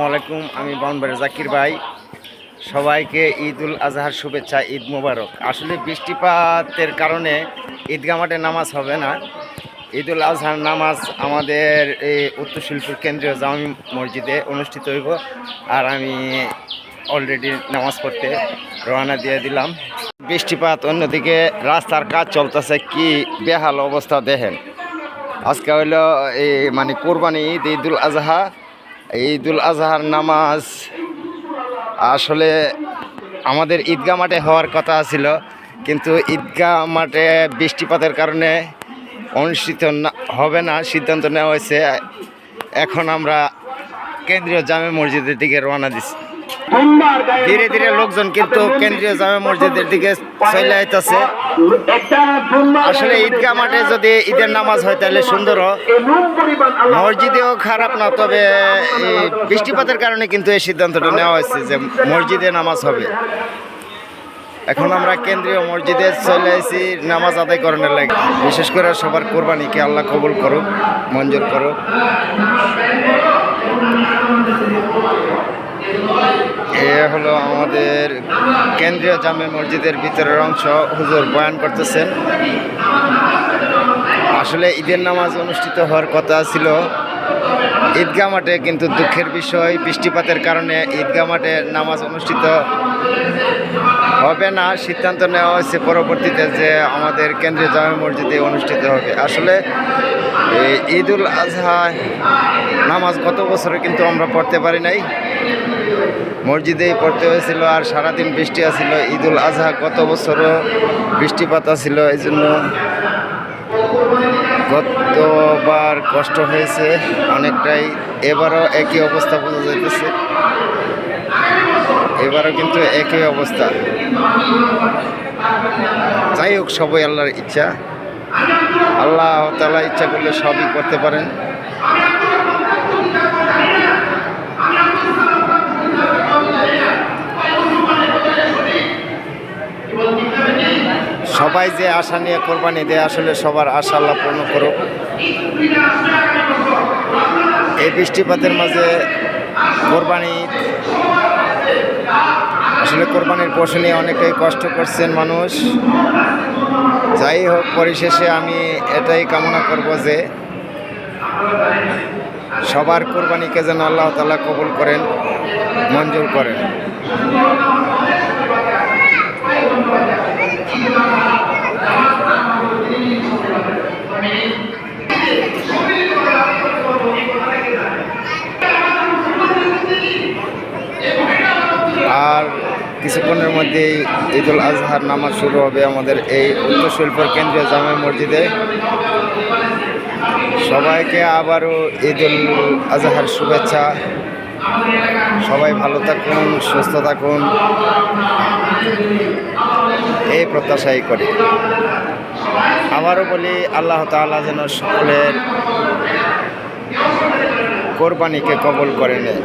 আসসালামু আলাইকুম, আমি বাউনবাড়ি জাকির ভাই। সবাইকে ঈদ উল আজহার শুভেচ্ছা, ঈদ মোবারক। আসলে বৃষ্টিপাতের কারণে ঈদগাহ মাঠে নামাজ হবে না। ঈদ উল আজহার নামাজ আমাদের এই উত্তর শিল্পুর কেন্দ্রীয় জামি মসজিদে অনুষ্ঠিত হইব। আর আমি অলরেডি নামাজ পড়তে রওনা দিয়ে দিলাম। বৃষ্টিপাত অন্যদিকে রাস্তার কাজ চলতেছে, কি বেহাল অবস্থা দেখেন। আজকে হইল এই মানে কোরবানি ঈদ, ঈদুল আজহা। ঈদুল আজহার নামাজ। আসলে আমাদের ঈদগাহ মাঠে হওয়ার কথা ছিল, কিন্তু ঈদগাহ মাঠে বৃষ্টিপাতের কারণে অনুষ্ঠিত হবে না, সিদ্ধান্ত নেওয়া হয়েছে। এখন আমরা কেন্দ্রীয় জামে মসজিদের দিকে রওনা দিচ্ছি। ধীরে ধীরে লোকজন কিন্তু কেন্দ্রীয় জামে মসজিদের দিকে চলে আইতেছে। আসলে ঈদগাহ মাঠে যদি ঈদের নামাজ হয় তাহলে সুন্দর। মসজিদেও খারাপ না, তবে বৃষ্টিপাতের কারণে কিন্তু এই সিদ্ধান্তটা নেওয়া হয়েছে যে মসজিদে নামাজ হবে। এখন আমরা কেন্দ্রীয় মসজিদে চলে আসি নামাজ আদায় করানোর লাগে। বিশেষ করে সবার কোরবানিকে আল্লাহ কবুল করুক, মঞ্জুর করুক। এ হলো আমাদের কেন্দ্রীয় জামে মসজিদের ভিতরের অংশ। হুজুর বয়ান করতেছেন। আসলে ঈদের নামাজ অনুষ্ঠিত হওয়ার কথা ছিল। ঈদগাহ মাঠে কিন্তু দুঃখের বিষয়, বৃষ্টিপাতের কারণে ঈদগাহ মাঠে নামাজ অনুষ্ঠিত হবে না। সিদ্ধান্ত নেওয়া হয়েছে পরবর্তীতে যে আমাদের কেন্দ্রীয় জামে মসজিদে অনুষ্ঠিত হবে। আসলে এই ঈদুল আজহা নামাজ গত বছরে কিন্তু আমরা পড়তে পারি নাই। মসজিদেই পড়তে হয়েছিল আর সারাদিন বৃষ্টি আছিল। ঈদুল আজহা গত বছরও বৃষ্টিপাত আছিল। এই জন্য গতবার কষ্ট হয়েছে, অনেকটাই। এবারও একই অবস্থা বোঝা যাইতেছে। এবারও কিন্তু একই অবস্থা। যাই হোক, সবই আল্লাহর ইচ্ছা। আল্লাহ তালা ইচ্ছা করলে সবই করতে পারেন। সবাই যে আশা নিয়ে কোরবানি দেয়, আসলে সবার আশা আল্লাহ পূর্ণ করুক। এই বৃষ্টিপাতের মাঝে কোরবানি, আসলে কোরবানির পশু নিয়ে অনেকেই কষ্ট করছেন মানুষ। যাই হোক, পরিশেষে আমি এটাই কামনা করব যে সবার কোরবানিকে যেন আল্লাহ তালা কবুল করেন, মঞ্জুর করেন আর কিছুক্ষণের মধ্যেই ঈদুল আজহার নামাজ শুরু হবে আমাদের এই শিল্পর কেন্দ্রীয় জামে মসজিদে। সবাইকে আবারও ঈদুল আজহার শুভেচ্ছা। সবাই ভালো থাকুন, সুস্থ থাকুন। এই প্রত্যাশাই করি। আবারও বলি, আল্লাহ তাআলা যেন সকলের কোরবানিকে কবল করে নেয়।